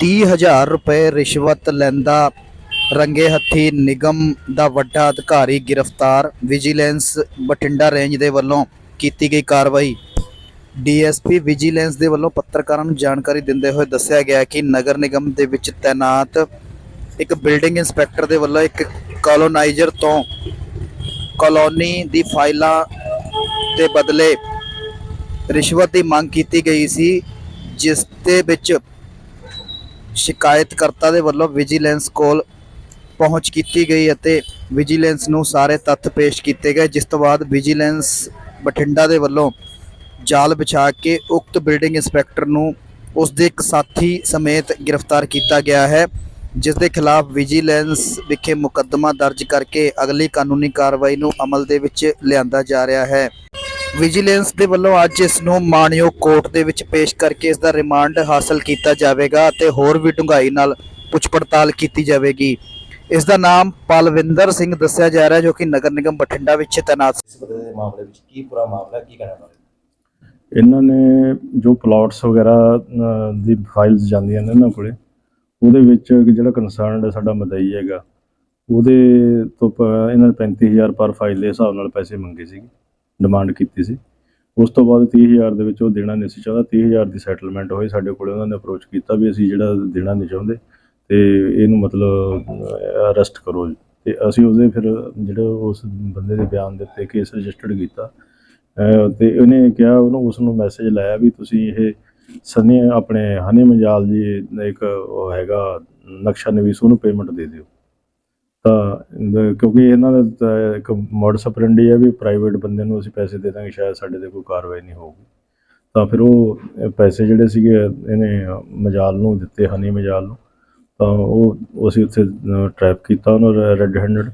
30000 ਰੁਪਏ ਰਿਸ਼ਵਤ ਲੈਂਦਾ ਰੰਗੇ ਹੱਥੀ ਨਿਗਮ ਦਾ ਵੱਡਾ ਅਧਿਕਾਰੀ ਗ੍ਰਿਫਤਾਰ। ਵਿਜੀਲੈਂਸ ਬਠਿੰਡਾ ਰੇਂਜ ਦੇ ਵੱਲੋਂ ਕੀਤੀ ਗਈ ਕਾਰਵਾਈ। ਡੀਐਸਪੀ ਵਿਜੀਲੈਂਸ ਦੇ ਵੱਲੋਂ ਪੱਤਰਕਾਰਾਂ ਨੂੰ ਜਾਣਕਾਰੀ ਦਿੰਦੇ ਹੋਏ ਦੱਸਿਆ ਗਿਆ ਕਿ ਨਗਰ ਨਿਗਮ ਦੇ ਵਿੱਚ ਤੈਨਾਤ ਇੱਕ ਬਿਲਡਿੰਗ ਇੰਸਪੈਕਟਰ ਦੇ ਵੱਲੋਂ ਇੱਕ ਕਲੋਨਾਈਜ਼ਰ ਤੋਂ ਕਲੋਨੀ ਦੀ ਫਾਈਲਾਂ ਦੇ ਬਦਲੇ ਰਿਸ਼ਵਤ ਦੀ ਮੰਗ ਕੀਤੀ ਗਈ ਸੀ, ਜਿਸ ਦੇ ਵਿੱਚ ਸ਼ਿਕਾਇਤਕਰਤਾ ਦੇ ਵੱਲੋਂ ਵਿਜੀਲੈਂਸ ਕੋਲ ਪਹੁੰਚ ਕੀਤੀ ਗਈ ਅਤੇ ਵਿਜੀਲੈਂਸ ਨੂੰ ਸਾਰੇ ਤੱਥ ਪੇਸ਼ ਕੀਤੇ ਗਏ, ਜਿਸ ਤੋਂ ਬਾਅਦ ਵਿਜੀਲੈਂਸ ਬਠਿੰਡਾ ਦੇ ਵੱਲੋਂ ਜਾਲ ਵਿਛਾ ਕੇ ਉਕਤ ਬਿਲਡਿੰਗ ਇੰਸਪੈਕਟਰ ਨੂੰ ਉਸ ਦੇ ਇੱਕ ਸਾਥੀ ਸਮੇਤ ਗ੍ਰਿਫਤਾਰ ਕੀਤਾ ਗਿਆ ਹੈ, ਜਿਸ ਦੇ ਖਿਲਾਫ ਵਿਜੀਲੈਂਸ ਵਿਖੇ ਮੁਕੱਦਮਾ ਦਰਜ ਕਰਕੇ ਅਗਲੀ ਕਾਨੂੰਨੀ ਕਾਰਵਾਈ ਨੂੰ ਅਮਲ ਦੇ ਵਿੱਚ ਲਿਆਂਦਾ ਜਾ ਰਿਹਾ ਹੈ। ਵਿਜੀਲੈਂਸ ਦੇ ਵੱਲੋਂ ਅੱਜ ਇਸ ਨੂੰ ਮਾਣਯੋਗ ਕੋਰਟ ਦੇ ਵਿੱਚ ਪੇਸ਼ ਕਰਕੇ ਇਸ ਦਾ ਰਿਮਾਂਡ ਹਾਸਲ ਕੀਤਾ ਜਾਵੇਗਾ ਅਤੇ ਹੋਰ ਵੀ ਡੂੰਘਾਈ ਨਾਲ ਪੁੱਛ ਪੜਤਾਲ ਕੀਤੀ ਜਾਵੇਗੀ। ਇਸ ਦਾ ਨਾਮ ਪਲਵਿੰਦਰ ਸਿੰਘ ਦੱਸਿਆ ਜਾ ਰਿਹਾ ਜੋ ਕਿ ਨਗਰ ਨਿਗਮ ਬਠਿੰਡਾ ਵਿੱਚ ਤੈਨਾਤ ਇਸ ਬੰਦੇ ਦੇ ਮਾਮਲੇ ਵਿੱਚ ਕੀ ਪੂਰਾ ਮਾਮਲਾ ਕੀ ਕਹਿਣਾ ਚਾਹੁੰਦੇ ਇਹਨਾਂ ਨੇ ਜੋ ਪਲਾਟਸ ਵਗੈਰਾ ਅਹ, ਦੀ ਫਾਈਲਸ ਜਾਂਦੀਆਂ ਨੇ ਇਹਨਾਂ ਕੋਲੇ ਉਹਦੇ ਵਿੱਚ ਜਿਹੜਾ ਕੰਸਰਨਡ ਸਾਡਾ ਮਦਈ ਹੈਗਾ ਉਹਦੇ ਤੋਂ ਪ- ਇਹਨਾਂ ਨੇ 35000 ਪਰ ਫਾਈਲ ਦੇ ਹਿਸਾਬ ਨਾਲ ਪੈਸੇ ਮੰਗੇ ਸੀ ਡਿਮਾਂਡ ਕੀਤੀ ਸੀ। ਉਸ ਤੋਂ ਬਾਅਦ 30000 ਦੇ ਵਿੱਚ ਉਹ ਦੇਣਾ ਨਹੀਂ ਸੀ ਚਾਹੁੰਦਾ। 30000 ਦੀ ਸੈਟਲਮੈਂਟ ਹੋਈ ਸਾਡੇ ਕੋਲੇ। ਉਹਨਾਂ ਨੇ ਅਪਰੋਚ ਕੀਤਾ ਵੀ ਅਸੀਂ ਜਿਹੜਾ ਦੇਣਾ ਨਹੀਂ ਚਾਹੁੰਦੇ, ਤੇ ਇਹਨੂੰ ਮਤਲਬ ਅਰੈਸਟ ਕਰੋ ਜੀ। ਤੇ ਅਸੀਂ ਉਹਦੇ ਫਿਰ ਜਿਹੜਾ ਉਸ ਬੰਦੇ ਦੇ ਬਿਆਨ ਦੇ ਉੱਤੇ ਕੇਸ ਰਜਿਸਟਰਡ ਕੀਤਾ। ਅਹ ਤੇ ਉਹਨੇ ਕਿਹਾ, ਉਹਨੂੰ ਉਸ ਨੂੰ ਮੈਸੇਜ ਲਾਇਆ ਵੀ ਤੁਸੀਂ ਇਹ ਸਨੀ, ਆਪਣੇ ਹਨੀ ਮਜਾਲ ਜੀ ਇੱਕ ਉਹ ਹੈਗਾ, ਨਕਸ਼ਾ ਨਵੀਸ, ਉਹਨੂੰ ਪੇਮੈਂਟ ਦੇ ਦਿਓ। ਤਾਂ ਕਿਉਂਕਿ ਇਹਨਾਂ ਦਾ ਇੱਕ ਮੋਡਸ ਆਪਰੈਂਡੀ ਹੈ ਵੀ ਪ੍ਰਾਈਵੇਟ ਬੰਦੇ ਨੂੰ ਅਸੀਂ ਪੈਸੇ ਦੇ ਦਾਂਗੇ, ਸ਼ਾਇਦ ਸਾਡੇ ਤੇ ਕੋਈ ਕਾਰਵਾਈ ਨਹੀਂ ਹੋਊਗੀ। ਤਾਂ ਫਿਰ ਉਹ ਪੈਸੇ ਜਿਹੜੇ ਸੀਗੇ ਇਹਨੇ ਮਜਾਲ ਨੂੰ ਦਿੱਤੇ, ਹਨੀ ਮਜਾਲ ਨੂੰ। ਤਾਂ ਉਹ ਅਸੀਂ ਉੱਥੇ ਟਰੈਪ ਕੀਤਾ ਉਹਨੂੰ ਰੈੱਡ ਹੈਂਡਡ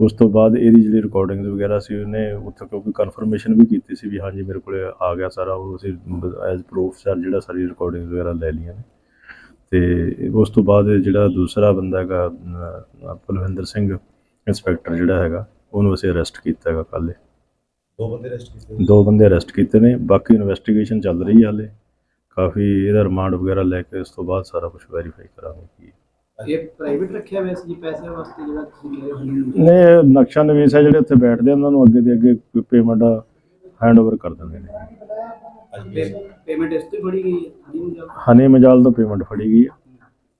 ਉਸ ਤੋਂ ਬਾਅਦ ਇਹਦੀ ਜਿਹੜੀ ਰਿਕਾਰਡਿੰਗਸ ਵਗੈਰਾ ਸੀ, ਉਹਨੇ ਉੱਥੇ ਕਿਉਂਕਿ ਕਨਫਰਮੇਸ਼ਨ ਵੀ ਕੀਤੀ ਸੀ ਵੀ ਹਾਂਜੀ, ਮੇਰੇ ਕੋਲੇ ਆ ਗਿਆ ਸਾਰਾ, ਉਹ ਅਸੀਂ ਐਜ਼ ਪ੍ਰੂਫ ਸਰ ਜਿਹੜਾ ਸਾਰੀ ਰਿਕਾਰਡਿੰਗਸ ਵਗੈਰਾ ਲੈ ਲਈਆਂ ਨੇ। ਤੇ ਉਸ ਤੋਂ ਬਾਅਦ ਜਿਹੜਾ ਦੂਸਰਾ ਬੰਦਾ ਹੈਗਾ ਅਹ, ਪਲਵਿੰਦਰ ਸਿੰਘ ਇੰਸਪੈਕਟਰ ਜਿਹੜਾ ਹੈਗਾ ਉਹਨੂੰ ਅਸੀਂ ਅਰੈਸਟ ਕੀਤਾ ਹੈਗਾ ਕੱਲ੍ਹ। ਦੋ ਬੰਦੇ ਅਰੈਸਟ ਕੀਤੇ ਦੋ ਬੰਦੇ ਅਰੈਸਟ ਕੀਤੇ ਨੇ ਬਾਕੀ ਇਨਵੈਸਟੀਗੇਸ਼ਨ ਚੱਲ ਰਹੀ ਹੈ ਹਾਲੇ। ਕਾਫੀ ਇਹਦਾ ਰਿਮਾਂਡ ਵਗੈਰਾ ਲੈ ਕੇ ਉਸ ਤੋਂ ਬਾਅਦ ਸਾਰਾ ਕੁਝ ਵੈਰੀਫਾਈ ਕਰਾਂਗੇ ਕੀ ਹੈ। ਇਹ ਪ੍ਰਾਈਵੇਟ ਰੱਖਿਆ ਹੋਇਆ ਸੀ ਜੀ ਪੈਸੇ ਵਾਸਤੇ ਜਿਹੜਾ ਤੁਸੀਂ ਨਹੀਂ ਨਕਸ਼ਾ ਨਵੀਸ ਹੈ ਜਿਹੜੇ ਉੱਥੇ ਬੈਠਦੇ ਆ, ਉਹਨਾਂ ਨੂੰ ਅੱਗੇ ਦੇ ਅੱਗੇ ਪੇਮੈਂਟ ਹੈਂਡ ਓਵਰ ਕਰ ਦਿੰਦੇ ਨੇ। ਪੇਮੈਂਟ ਇਸ ਤੇ ਫੜੀ ਗਈ ਹੈ? ਹਨੀ ਮਜਾਲ ਤੋਂ ਪੇਮੈਂਟ ਫੜੀ ਗਈ ਹੈ।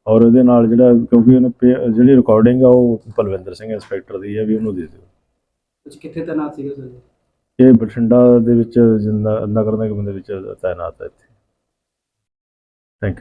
ਔਰ ਉਹਦੇ ਨਾਲ ਜਿਹੜਾ ਕਿਉਂਕਿ ਉਹਨੇ ਜਿਹੜੀ ਰਿਕਾਰਡਿੰਗ ਆ ਉਹ ਪਲਵਿੰਦਰ ਸਿੰਘ ਇੰਸਪੈਕਟਰ ਦੀ ਹੈ ਵੀ ਉਹਨੂੰ ਦੇ ਦਿਓ। ਤੁਸੀਂ ਕਿੱਥੇ ਤੈਨਾਤ ਸੀਗੇ ਸਰ? ਇਹ ਬਠਿੰਡਾ ਦੇ ਵਿੱਚ ਨਗਰ ਨਿਗਮ ਦੇ ਵਿੱਚ ਤਾਇਨਾਤ ਹੈ ਇੱਥੇ। Thank you